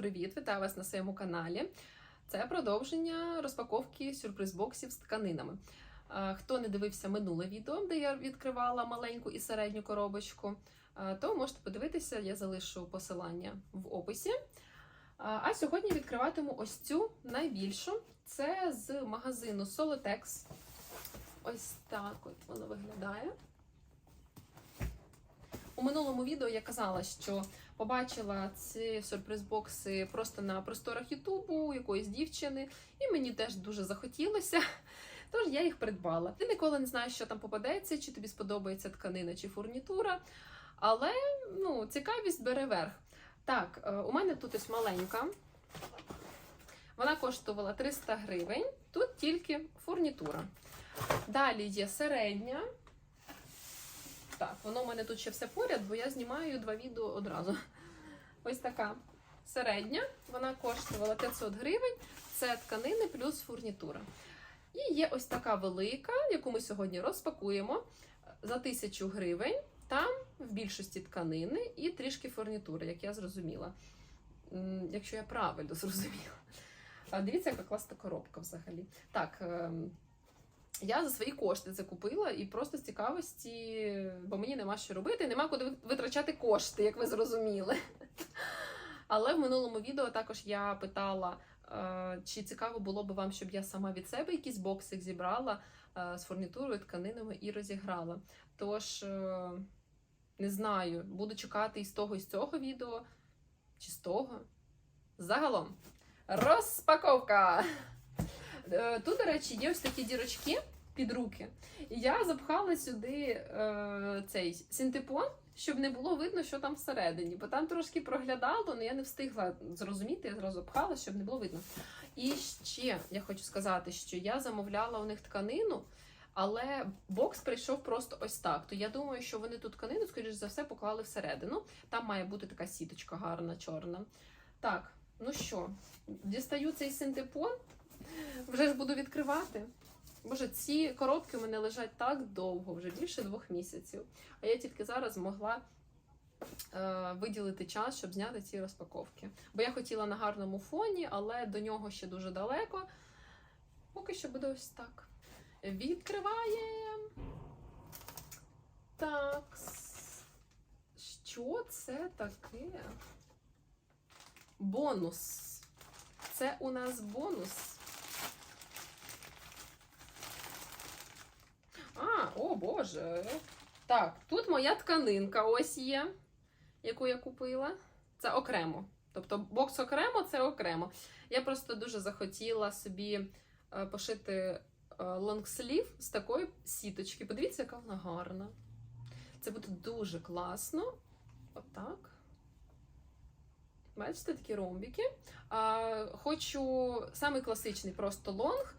привіт! Вітаю вас на своєму каналі. Це продовження розпаковки сюрприз-боксів з тканинами. Е, Хто не дивився минуле відео, де я відкривала маленьку і середню коробочку, е, то можете подивитися, я залишу посилання в описі. Е, А сьогодні відкриватиму ось цю найбільшу. Це з магазину Solotex. Ось так от воно виглядає. У минулому відео я казала, що побачила ці сюрприз-бокси просто на просторах Ютубу якоїсь дівчини, і мені теж дуже захотілося. Тож я їх придбала. Ти ніколи не знаєш, що там попадеться, чи тобі сподобається тканина чи фурнітура. Але ну, цікавість бере верх. Так, е, у мене тут ось маленька. Вона коштувала 300 гривень. Тут тільки фурнітура. Далі є середня. Так, воно у мене тут ще все поряд, бо я знімаю два відео одразу. Ось така середня. Вона коштувала 500 гривень. Це тканини плюс фурнітура. І є ось така велика, яку ми сьогодні розпакуємо за 1000 гривень. Там в більшості тканини і трішки фурнітури, як я зрозуміла. Якщо я правильно зрозуміла. Дивіться, яка класна коробка взагалі. Так, ем, я за свої кошти це купила і просто з цікавості, бо мені нема що робити, нема куди витрачати кошти, як ви зрозуміли. Але в минулому відео також я питала, е, чи цікаво було б вам, щоб я сама від себе якийсь боксик зібрала е, з фурнітурою, тканинами і розіграла. Тож, е, не знаю, буду чекати і з того, і з цього відео, чи з того. Загалом, розпаковка! Е, Тут, до речі, є ось такі дірочки під руки. І я запхала сюди е, цей синтепон, щоб не було видно, що там всередині. Бо там трошки проглядало, але я не встигла зрозуміти, я зразу пхала, щоб не було видно. І ще я хочу сказати, що я замовляла у них тканину. Але бокс прийшов просто ось так. То я думаю, що вони ту тканину, скоріш за все, поклали всередину. Там має бути така сіточка гарна, чорна. Так, ну що, дістаю цей синтепон. Вже ж буду відкривати. Боже, ці коробки у мене лежать так довго, вже більше двох місяців. А я тільки зараз змогла е, виділити час, щоб зняти ці розпаковки. Бо я хотіла на гарному фоні, але до нього ще дуже далеко. Поки що буде ось так. Відкриваємо. Так. Що це таке? Бонус. Це у нас бонус. А, о Боже. Так, тут моя тканинка ось є, яку я купила. Це окремо. Тобто бокс окремо, це окремо. Я просто дуже захотіла собі е, пошити е, лонгслів з такої сіточки. Подивіться, яка вона гарна. Це буде дуже класно. Отак. Бачите, такі ромбики. А, хочу самий класичний просто лонг,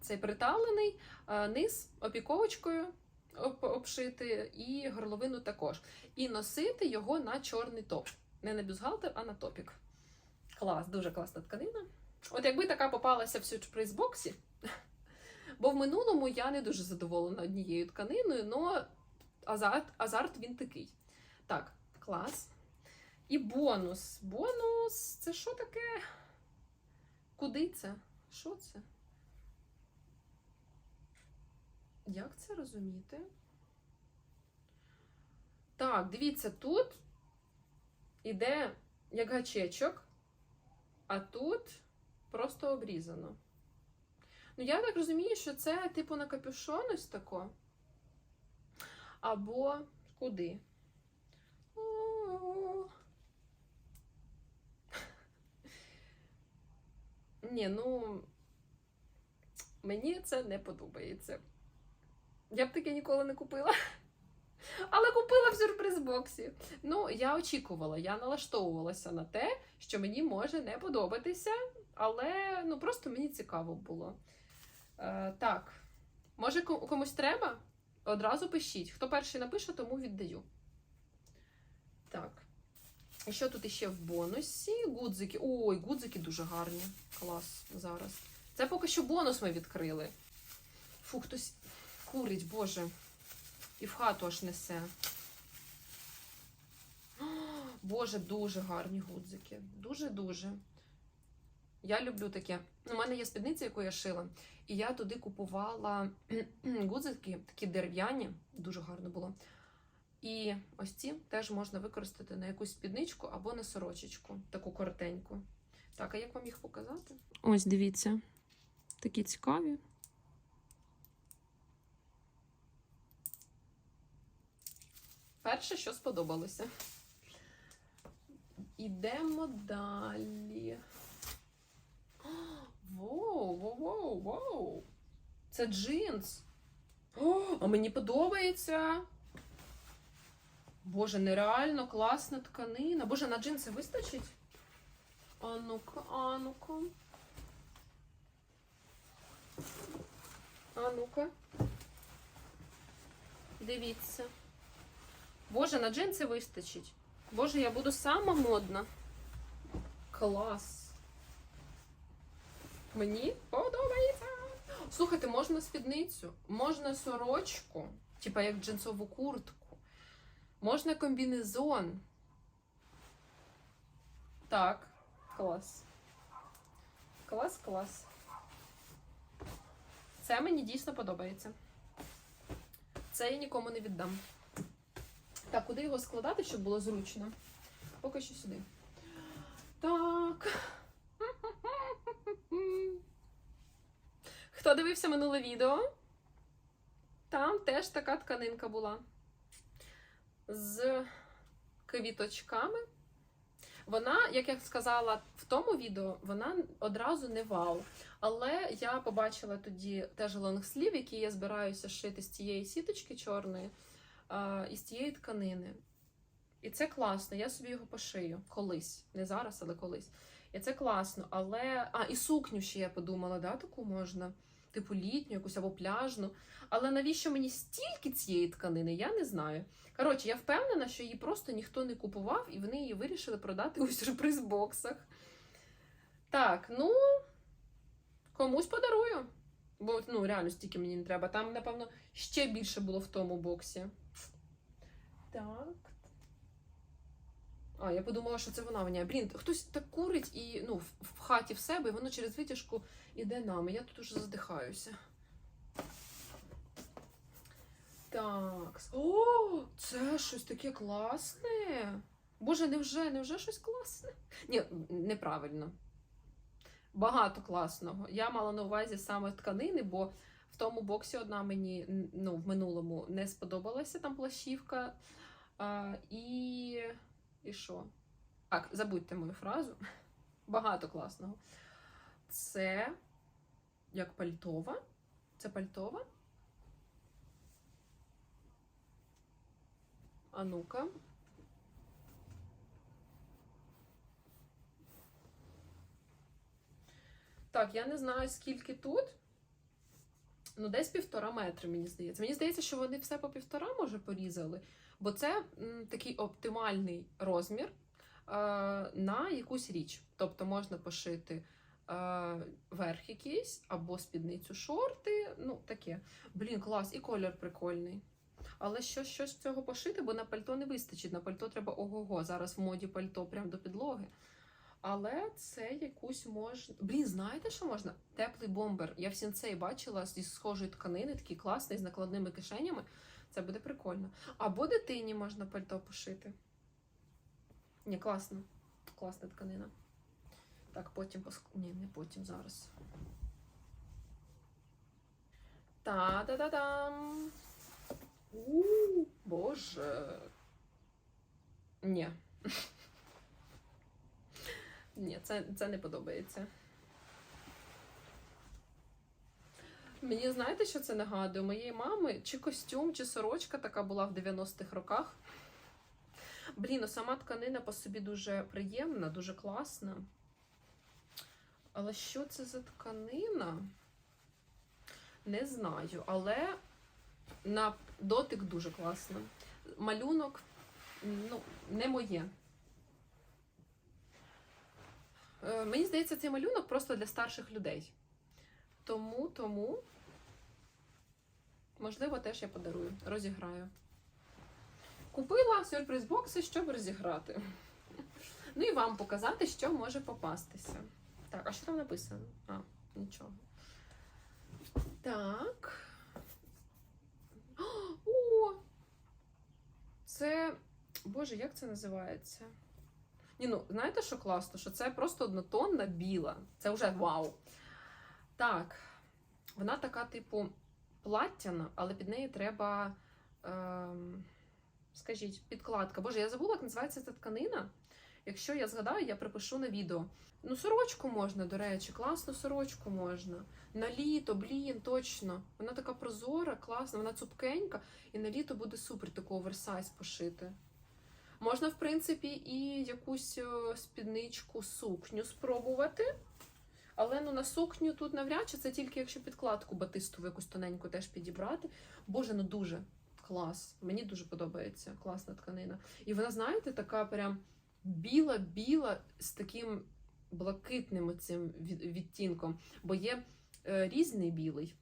цей приталений, низ опіковочкою обшити, і горловину також. І носити його на чорний топ. Не на бюстгальтер, а на топік. Клас, дуже класна тканина. От якби така попалася в сюрприз-боксі, бо в минулому я не дуже задоволена однією тканиною, але азарт, азарт він такий. Так, клас. І бонус. Бонус це що таке? Куди це? Що це? Як це розуміти? Так, дивіться, тут іде як гачечок, а тут просто обрізано. Ну, я так розумію, що це типу на капюшон ось тако. Або куди? О. Ні, ну мені це не подобається. Я б таке ніколи не купила. Але купила в сюрприз-боксі. Ну, я очікувала, я налаштовувалася на те, що мені може не подобатися, але ну просто мені цікаво було. Е, так, може комусь треба? Одразу пишіть. Хто перший напише, тому віддаю. Так. І що тут іще в бонусі? Гудзики. Ой, гудзики дуже гарні. Клас зараз. Це поки що бонус ми відкрили. Фу, хтось курить, боже. І в хату аж несе. О, Боже, дуже гарні гудзики. Дуже-дуже. Я люблю таке. У мене є спідниця, яку я шила, і я туди купувала гудзики, такі дерев'яні, дуже гарно було. І ось ці теж можна використати на якусь спідничку або на сорочечку, таку коротеньку. Так, а як вам їх показати? Ось дивіться. Такі цікаві. Перше, що сподобалося. Ідемо далі. Воу, воу, воу, воу. Це джинс. О, а мені подобається. Боже, нереально класна тканина. Боже, на джинси вистачить? А ну-ка, а ну-ка. А ну-ка. Дивіться. Боже, на джинси вистачить. Боже, я буду сама модна. Клас. Мені подобається. Слухайте, можна спідницю, можна сорочку, типа як джинсову куртку, можна комбінезон. Так, клас. Клас, клас. Це мені дійсно подобається. Це я нікому не віддам. Так, куди його складати, щоб було зручно? Поки що сюди. Так. Хто дивився минуле відео? Там теж така тканинка була. З квіточками. Вона, як я сказала в тому відео, вона одразу не вау. Але я побачила тоді теж лонгслів, який я збираюся шити з цієї сіточки чорної із цієї тканини. І це класно, я собі його пошию колись. Не зараз, але колись. І це класно. Але. А, і сукню ще я подумала, да, таку можна, типу літню, якусь або пляжну. Але навіщо мені стільки цієї тканини, я не знаю. Коротше, я впевнена, що її просто ніхто не купував, і вони її вирішили продати у сюрприз-боксах. Так, ну, комусь подарую. Бо ну, реально стільки мені не треба. Там, напевно, ще більше було в тому боксі. Так. А, я подумала, що це вона воняє. Блін, хтось так курить і ну, в, хаті в себе, і воно через витяжку іде нами. Я тут уже задихаюся. Так. О, це щось таке класне. Боже, невже, невже щось класне? Ні, неправильно. Багато класного. Я мала на увазі саме тканини, бо в тому боксі одна мені ну, в минулому не сподобалася там плащівка. А, і. І що? Так, забудьте мою фразу. Багато класного. Це як пальтова. Це пальтова. А ну-ка. Так, я не знаю, скільки тут. Ну, десь півтора метри, мені здається. Мені здається, що вони все по півтора, може, порізали, бо це такий оптимальний розмір е, на якусь річ. Тобто можна пошити е, верх якийсь, або спідницю шорти. Ну, таке. Блін, клас, і колір прикольний. Але що, щось з цього пошити, бо на пальто не вистачить. На пальто треба ого-го. Зараз в моді пальто прямо до підлоги. Але це якусь можна. Блін, знаєте, що можна? Теплий бомбер. Я в сінцей бачила зі схожої тканини, такий класний, з накладними кишенями. Це буде прикольно. Або дитині можна пальто пошити. Ні, класно. Класна тканина. Так, потім поск... Ні, не потім зараз. Та-да-да-дам! У, Боже. Ні. Ні, це, це не подобається. Мені знаєте, що це нагадує? Моєї мами чи костюм, чи сорочка така була в 90-х роках. Блін, ну сама тканина по собі дуже приємна, дуже класна. Але що це за тканина? Не знаю, але на дотик дуже класно. Малюнок ну, не моє. Е, Мені здається, цей малюнок просто для старших людей. Тому, тому, можливо, теж я подарую, розіграю. Купила сюрприз бокси, щоб розіграти. Ну і вам показати, що може попастися. Так, а що там написано? А, нічого. Так. О! Це. Боже, як це називається? Ні, ну, знаєте, що класно? Що це просто однотонна біла. Це вже вау. Так. Вона така, типу, платтяна, але під неї треба. Ем, скажіть, підкладка. Боже, я забула, як називається ця тканина. Якщо я згадаю, я припишу на відео. Ну, сорочку можна, до речі, класну сорочку можна. На літо, блін, точно. Вона така прозора, класна, вона цупкенька, і на літо буде супер таку оверсайз пошити. Можна, в принципі, і якусь е, спідничку, сукню спробувати. Але ну на сукню тут навряд чи це тільки якщо підкладку батистову якусь тоненьку теж підібрати. Боже, ну дуже клас. Мені дуже подобається класна тканина. І вона, знаєте, така прям біла-біла з таким блакитним цим відтінком, бо є е, різний білий.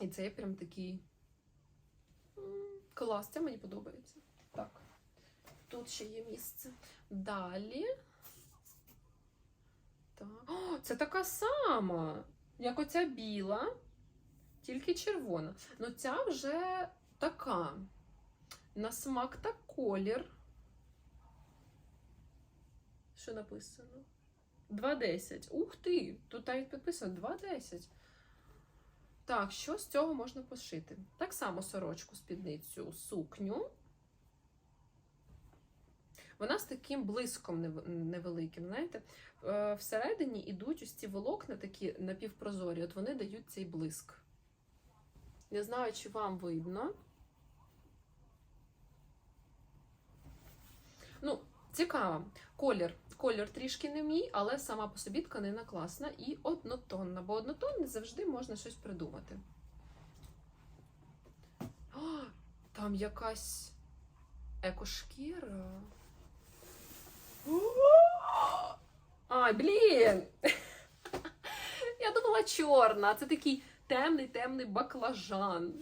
І це є прям такий клас, це мені подобається. Так, тут ще є місце. Далі. Так. О, це така сама, як оця біла, тільки червона. Ну ця вже така. На смак та колір. Що написано? 2,10. Ух ти! Тут навіть підписано 2,10. Так, що з цього можна пошити? Так само сорочку, спідницю, сукню. Вона з таким блиском невеликим, знаєте. Е, Всередині йдуть ось ці волокна такі напівпрозорі, от вони дають цей блиск. Не знаю, чи вам видно. Ну, цікаво. Колір. Колір трішки не мій, але сама по собі тканина класна і однотонна, бо однотонне завжди можна щось придумати. О, там якась екошкіра. Ай, блін! Я думала чорна, це такий темний, темний баклажан.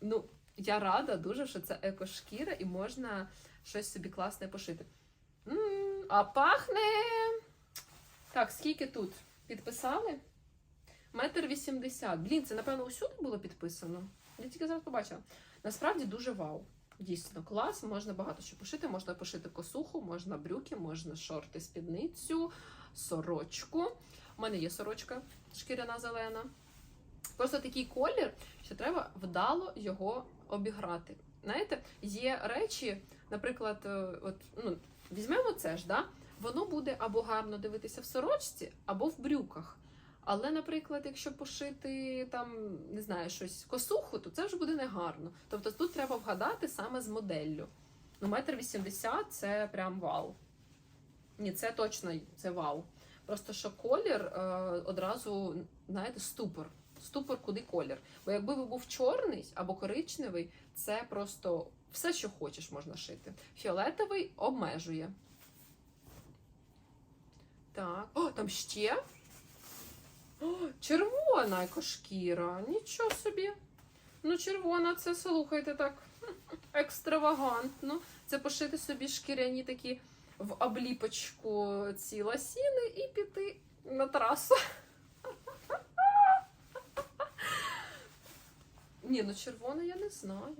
Ну, я рада дуже, що це екошкіра і можна щось собі класне пошити. м а пахне. Так, скільки тут? Підписали? Метр вісімдесят. Блін, це, напевно, усюди було підписано. Я тільки зараз побачила. Насправді дуже вау. Дійсно, клас, можна багато що пошити. Можна пошити косуху, можна брюки, можна шорти, спідницю, сорочку. У мене є сорочка шкіряна зелена. Просто такий колір, що треба вдало його обіграти. Знаєте, є речі, наприклад, е, от, ну, візьмемо це ж, да? воно буде або гарно дивитися в сорочці, або в брюках. Але, наприклад, якщо пошити там, не знаю, щось косуху, то це вже буде негарно. Тобто тут треба вгадати саме з моделлю. Ну, метр вісімдесят це прям вау. Ні, це точно це вау. Просто що колір е, одразу, знаєте, ступор. Ступор, куди колір. Бо якби ви був чорний або коричневий, це просто все, що хочеш, можна шити. Фіолетовий обмежує. Так. О, там ще. О, червона екошкіра. Нічого собі. Ну, червона, це слухайте так екстравагантно. Це пошити собі шкіряні такі в обліпочку ці ласіни і піти на трасу. Ні, ну червона я не знаю.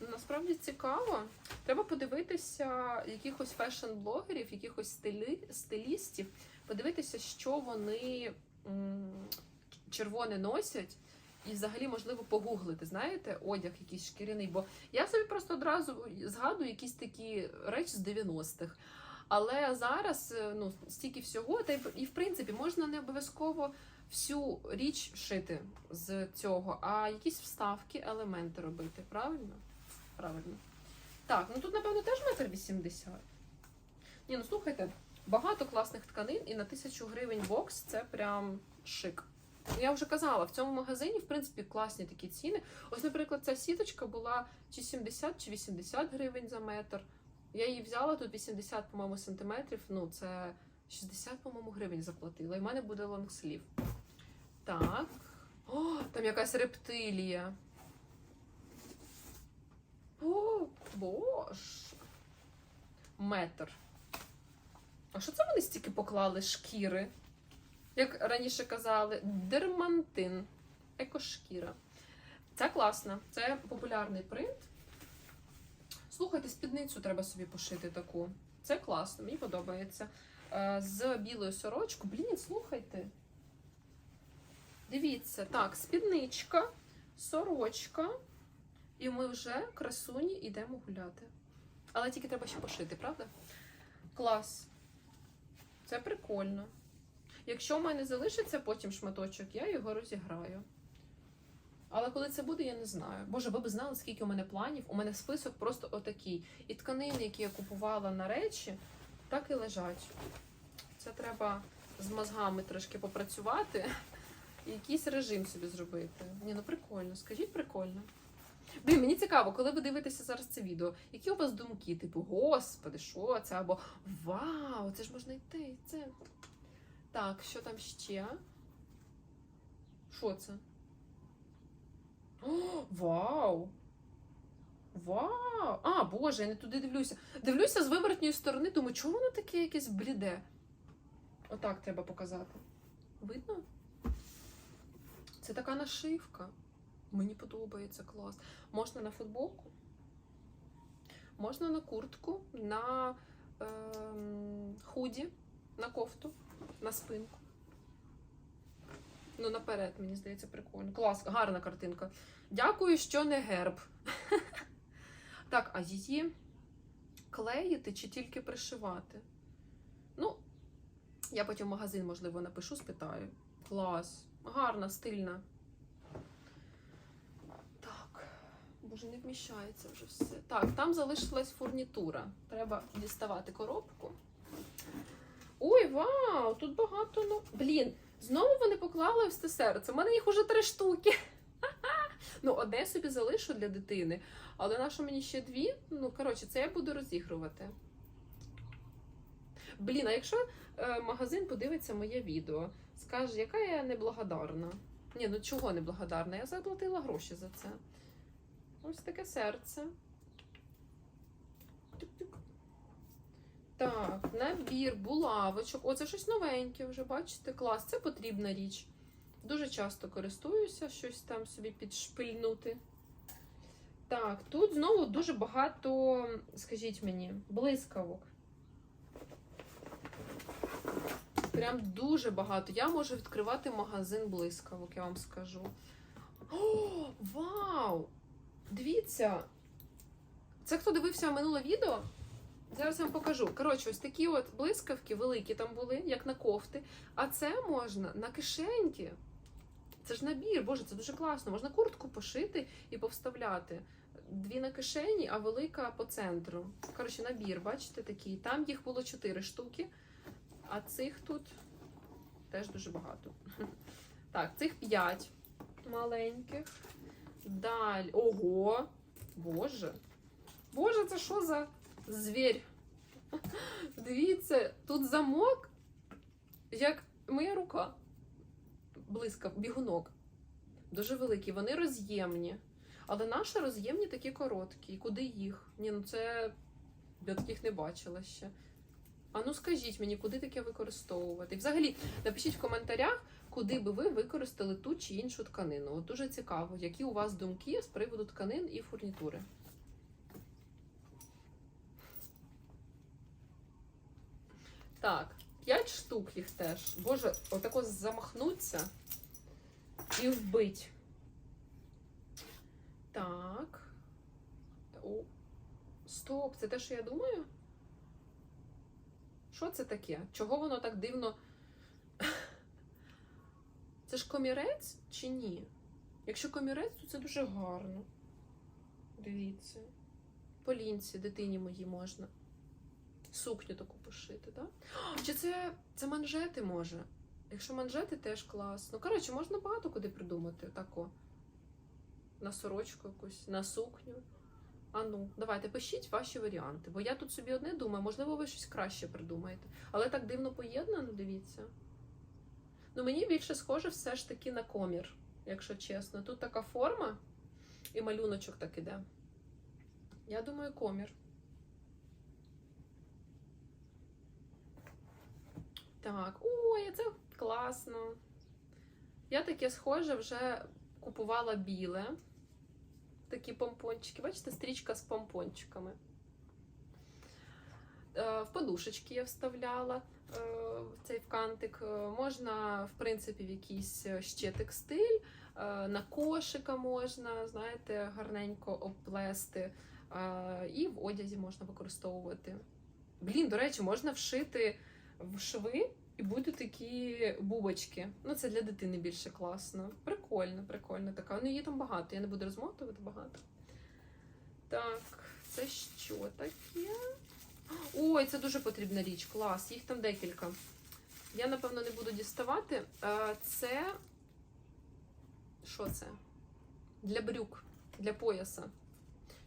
Ну, Насправді цікаво. Треба подивитися якихось фешн-блогерів, якихось стилі, стилістів, подивитися, що вони червоне носять, і взагалі, можливо, погуглити, знаєте, одяг якийсь шкіряний. Бо я собі просто одразу згадую якісь такі речі з 90-х. Але зараз е, ну, стільки всього, та і в принципі можна не обов'язково всю річ шити з цього, а якісь вставки, елементи робити. Правильно? Правильно. Так, ну тут, напевно, теж метр вісімдесят. Ні, ну слухайте, багато класних тканин, і на тисячу гривень бокс це прям шик. Я вже казала, в цьому магазині, в принципі, класні такі ціни. Ось, наприклад, ця сіточка була чи 70, чи 80 гривень за метр. Я її взяла тут 80, по-моєму, сантиметрів. Ну, це 60, по-моєму, гривень заплатила. І в мене буде лонгслів. Так. О, там якась рептилія. О, боже. Метр. А що це вони стільки поклали шкіри? Як раніше казали, дермантин. Екошкіра. Це класно, це популярний принт. Слухайте, спідницю треба собі пошити таку. Це класно, мені подобається. Е, З білою сорочкою. Блін, слухайте. Дивіться, так, спідничка, сорочка, і ми вже красуні йдемо гуляти. Але тільки треба ще пошити, правда? Клас. Це прикольно. Якщо в мене залишиться потім шматочок, я його розіграю. Але коли це буде, я не знаю. Боже, ви б знали, скільки у мене планів. У мене список просто отакий. І тканини, які я купувала на речі, так і лежать. Це треба з мозгами трошки попрацювати і якийсь режим собі зробити. Ні, ну прикольно, скажіть прикольно. Блін, мені цікаво, коли ви дивитеся зараз це відео, які у вас думки? Типу, господи, що це? Або Вау, це ж можна йти. Це. Так, що там ще? Що це? О, вау! Вау! А, боже, я не туди дивлюся. Дивлюся з виворотньої сторони, думаю, чому воно таке якесь бліде? Отак треба показати. Видно? Це така нашивка. Мені подобається клас. Можна на футболку, можна на куртку, на ем, худі, на кофту, на спинку. Ну, наперед, мені здається, прикольно. Клас, гарна картинка. Дякую, що не герб. Так, а її клеїти чи тільки пришивати? Ну, я потім в магазин, можливо, напишу, спитаю. Клас. Гарна, стильна. Так. Боже, не вміщається вже все. Так, там залишилась фурнітура. Треба діставати коробку. Ой, вау! Тут багато. Ну... Блін, знову вони поклали це серце. У мене їх уже три штуки. Ну, одне собі залишу для дитини, але на що мені ще дві? Ну, коротше, це я буду розігрувати. Блін, а якщо е, магазин подивиться моє відео, скаже, яка я неблагодарна. Ні, ну чого неблагодарна? Я заплатила гроші за це. Ось таке серце. Так, набір булавочок. О, це щось новеньке вже, бачите, клас. Це потрібна річ. Дуже часто користуюся, щось там собі підшпильнути. Так, тут знову дуже багато, скажіть мені, блискавок. Прям дуже багато. Я можу відкривати магазин блискавок, я вам скажу. О, вау! Дивіться! Це хто дивився минуле відео? Зараз я вам покажу. Коротше, ось такі от блискавки великі там були, як на кофти. А це можна на кишеньки. Це ж набір, боже, це дуже класно. Можна куртку пошити і повставляти. Дві на кишені, а велика по центру. Коротше, набір, бачите, такий. Там їх було чотири штуки, а цих тут теж дуже багато. Так, цих п'ять маленьких. Далі. Ого! Боже! Боже, це що за звір? Дивіться, тут замок, як моя рука. Близько, бігунок. Дуже великі. Вони роз'ємні. Але наші роз'ємні такі короткі. І Куди їх? Ні, ну це я таких не бачила ще. А ну скажіть мені, куди таке використовувати? І взагалі, напишіть в коментарях, куди би ви використали ту чи іншу тканину. От дуже цікаво, які у вас думки з приводу тканин і фурнітури. Так, 5 штук їх теж. Боже, отако замахнуться і вбить. Так. О, стоп, це те, що я думаю? Що це таке? Чого воно так дивно? Це ж комірець чи ні? Якщо комірець, то це дуже гарно. Дивіться. По лінці дитині моїй можна. Сукню таку пошити, так? Чи це, це манжети може? Якщо манжети теж клас. Ну, коротше, можна багато куди придумати. Тако. На сорочку якусь, на сукню. А ну, давайте пишіть ваші варіанти. Бо я тут собі одне думаю, можливо, ви щось краще придумаєте. Але так дивно поєднано, дивіться. Ну, мені більше схоже все ж таки на комір, якщо чесно. Тут така форма і малюночок так іде. Я думаю, комір. Так, ой, це класно. Я таке схоже вже купувала біле. Такі помпончики. Бачите, стрічка з помпончиками. Е, В подушечки я вставляла е, в цей вкантик. Е, Можна, в принципі, в якийсь е, ще текстиль, е, на кошика можна, знаєте, гарненько обплести. І в одязі можна використовувати. Блін, до речі, можна вшити в шви і будуть такі бубочки. Ну, це для дитини більше класно. Прикольно, прикольно така. Ну, її там багато, я не буду розмотувати багато. Так, це що таке? Ой, це дуже потрібна річ, клас, їх там декілька. Я, напевно, не буду діставати. Е, Це. Що це? Для брюк, для пояса.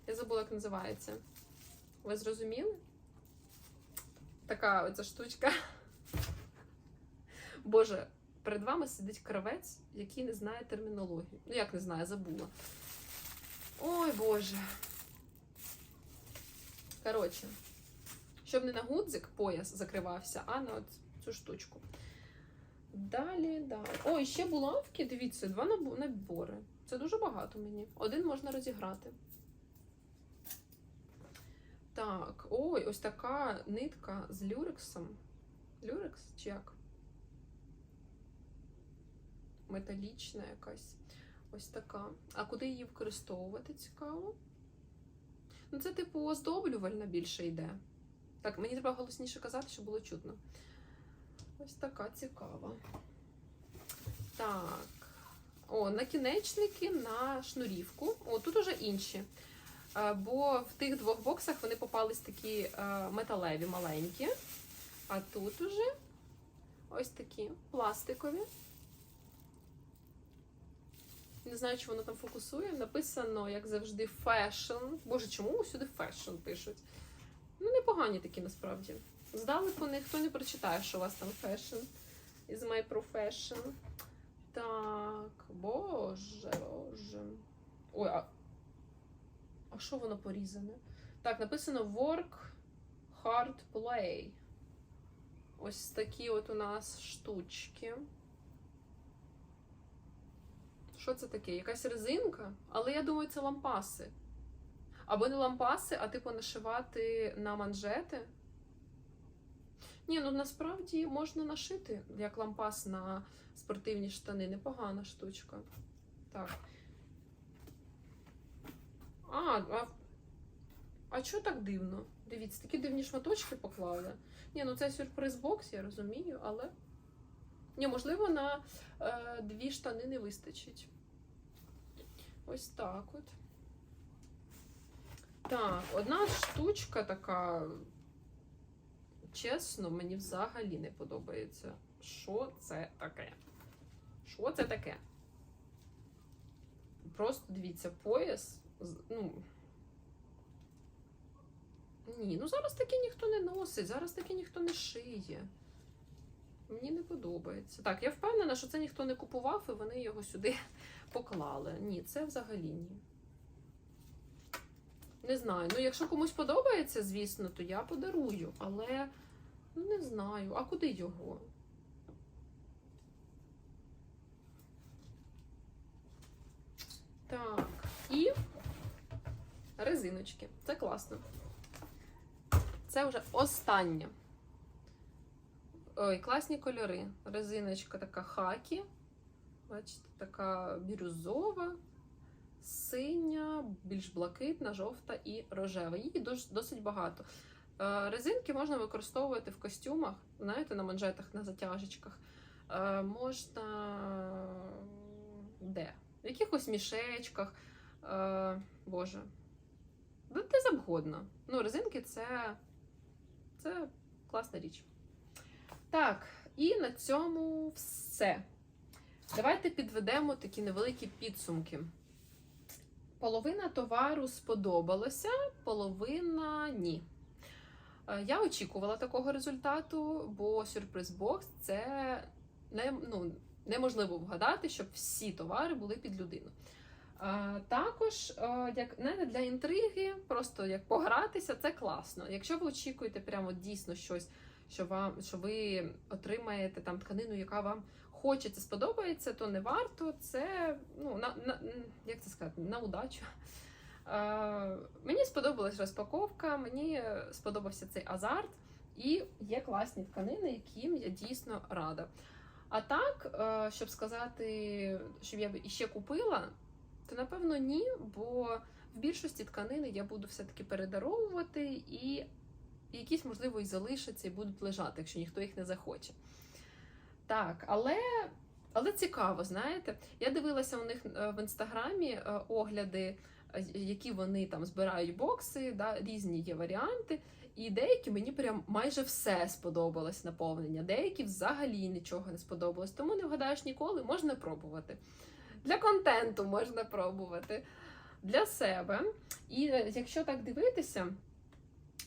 Я забула, як називається. Ви зрозуміли? Така оця штучка. Боже, перед вами сидить кравець, який не знає термінологію. Ну, як не знає, забула. Ой, Боже. Коротше, щоб не на гудзик пояс закривався, а на от цю штучку. Далі, далі. О, і ще булавки, дивіться, два набори. Це дуже багато мені. Один можна розіграти. Так, ой, ось така нитка з люрексом. Люрекс чи як? Металічна якась. Ось така. А куди її використовувати цікаво? Ну, це, типу, оздоблювальна більше йде. Так, мені треба голосніше казати, щоб було чутно. Ось така цікава. Так. О, накінечники на шнурівку. О, тут уже інші. Е, Бо в тих двох боксах вони попались такі е, металеві маленькі. А тут уже ось такі пластикові. Не знаю, чи воно там фокусує. Написано, як завжди, фешн. Боже, чому усюди фешн пишуть? Ну, непогані такі насправді. Здалеку ніхто не прочитає, що у вас там фешн. Is my profession. Так, боже, боже. Ой, а. А що воно порізане? Так, написано work hard play. Ось такі от у нас штучки. Що це таке? Якась резинка? Але я думаю, це лампаси. Або не лампаси, а типу нашивати на манжети. Ні, ну насправді можна нашити як лампас на спортивні штани. Непогана штучка. Так. А, а, а чого так дивно? Дивіться, такі дивні шматочки поклали. Ні, ну це сюрприз бокс, я розумію, але. Ні, можливо, на е, дві штани не вистачить. Ось так от. Так, одна штучка така. Чесно, мені взагалі не подобається. Що це таке? Що це таке? Просто дивіться, пояс. Ну. Ні, ну зараз таке ніхто не носить, зараз таке ніхто не шиє. Мені не подобається. Так, я впевнена, що це ніхто не купував і вони його сюди поклали. Ні, це взагалі ні. Не знаю. Ну, якщо комусь подобається, звісно, то я подарую, але ну не знаю. А куди його? Так, і резиночки. Це класно. Це вже останнє. Ой, класні кольори. Резиночка така хакі. Бачите, така бірюзова, синя, більш блакитна, жовта і рожева. Її досить багато. Е, Резинки можна використовувати в костюмах, знаєте, на манжетах, на затяжечках. Е, Можна де? В якихось мішечках. Е, Боже. Де завгодно. Ну, резинки це, це класна річ. Так, і на цьому все. Давайте підведемо такі невеликі підсумки. Половина товару сподобалося, половина ні. Е, Я очікувала такого результату, бо сюрприз бокс це не, ну, неможливо вгадати, щоб всі товари були під людину. А, також, е, як знаєте, для інтриги, просто як погратися, це класно. Якщо ви очікуєте прямо дійсно щось, що вам що ви отримаєте там тканину, яка вам хочеться, сподобається, то не варто. Це ну на, на як це сказати, на удачу. Е, мені сподобалась розпаковка, мені сподобався цей азарт, і є класні тканини, яким я дійсно рада. А так, е, щоб сказати, щоб я б іще купила, то напевно ні, бо в більшості тканини я буду все-таки передаровувати, і якісь, можливо, і залишаться і будуть лежати, якщо ніхто їх не захоче. Так, але. Але цікаво, знаєте, я дивилася у них е, в інстаграмі е, огляди, е, які вони там збирають бокси, да, різні є варіанти. І деякі мені прям майже все сподобалось наповнення, деякі взагалі нічого не сподобалось. Тому не вгадаєш ніколи, можна пробувати. Для контенту можна пробувати для себе. І якщо так дивитися,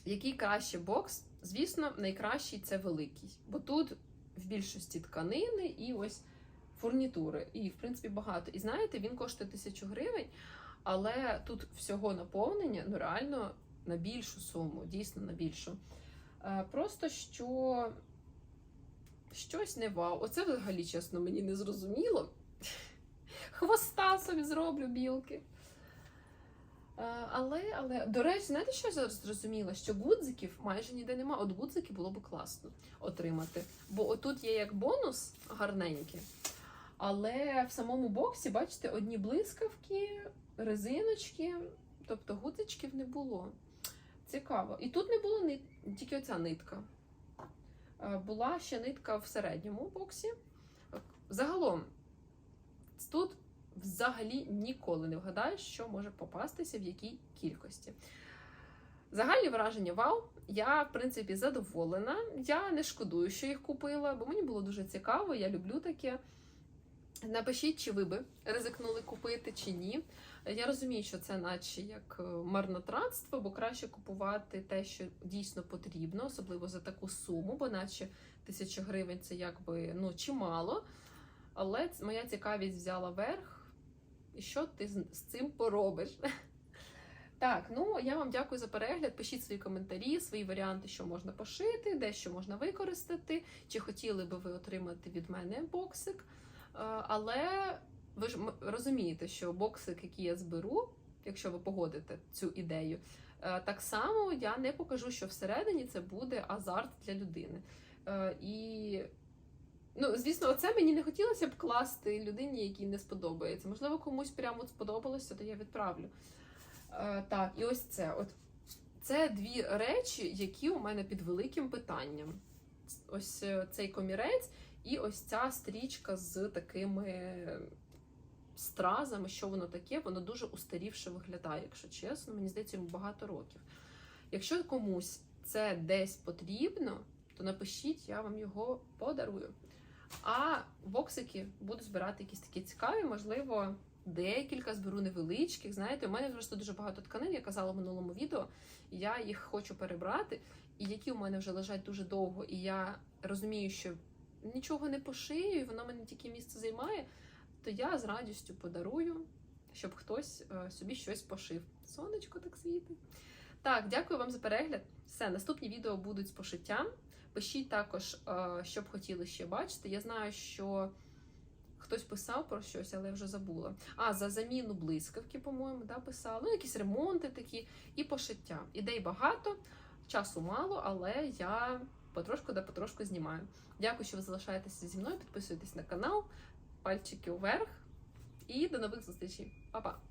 який кращий бокс, звісно, найкращий це великий. Бо тут в більшості тканини і ось фурнітури. І, в принципі, багато. І знаєте, він коштує тисячу гривень, але тут всього наповнення ну реально на більшу суму, дійсно на більшу. Е, Просто що щось не вау. Оце взагалі, чесно, мені не зрозуміло. Хвоста собі зроблю білки. Е, Але, але, до речі, знаєте, що я зараз зрозуміла? Що гудзиків майже ніде нема. От гудзики було б класно отримати. Бо отут є як бонус гарненький. Але в самому боксі, бачите, одні блискавки, резиночки, тобто гудзичків не було. Цікаво. І тут не було нит... тільки оця нитка. Е, Була ще нитка в середньому боксі. Загалом, тут взагалі ніколи не вгадаєш, що може попастися в якій кількості. Загальні враження вау. Я, в принципі, задоволена. Я не шкодую, що їх купила, бо мені було дуже цікаво, я люблю таке. Напишіть, чи ви би ризикнули купити, чи ні. Я розумію, що це наче як е, марнотратство, бо краще купувати те, що дійсно потрібно, особливо за таку суму, бо наче тисяча гривень це якби ну чимало. Але моя цікавість взяла верх. І що ти з цим поробиш? Так, ну я вам дякую за перегляд. Пишіть свої коментарі, свої варіанти, що можна пошити, де що можна використати, чи хотіли би ви отримати від мене боксик. Е, Але ви ж розумієте, що боксик, який я зберу, якщо ви погодите цю ідею, е, так само я не покажу, що всередині це буде азарт для людини. Е, І, ну, звісно, це мені не хотілося б класти людині, якій не сподобається. Можливо, комусь прямо сподобалося, то я відправлю. Е, Так, і ось це. От це дві речі, які у мене під великим питанням. Ось е, цей комірець і ось ця стрічка з такими стразами, що воно таке, воно дуже устарівше виглядає, якщо чесно. Мені здається, йому багато років. Якщо комусь це десь потрібно, то напишіть, я вам його подарую. А боксики буду збирати якісь такі цікаві, можливо, декілька зберу невеличких. Знаєте, у мене просто дуже багато тканин, я казала в минулому відео. Я їх хочу перебрати, і які у мене вже лежать дуже довго, і я розумію, що нічого не пошию, і воно мене тільки місце займає, то я з радістю подарую, щоб хтось е, собі щось пошив. Сонечко так світить. Так, дякую вам за перегляд. Все, наступні відео будуть з пошиттям. Пишіть також, е, що б хотіли ще бачити. Я знаю, що хтось писав про щось, але я вже забула. А, за заміну блискавки, по-моєму, да, писали. Ну, якісь ремонти такі і пошиття. Ідей багато, часу мало, але я потрошку да потрошку знімаю. Дякую, що ви залишаєтеся зі мною. Підписуйтесь на канал, пальчики вверх. І до нових зустрічей. Па-па!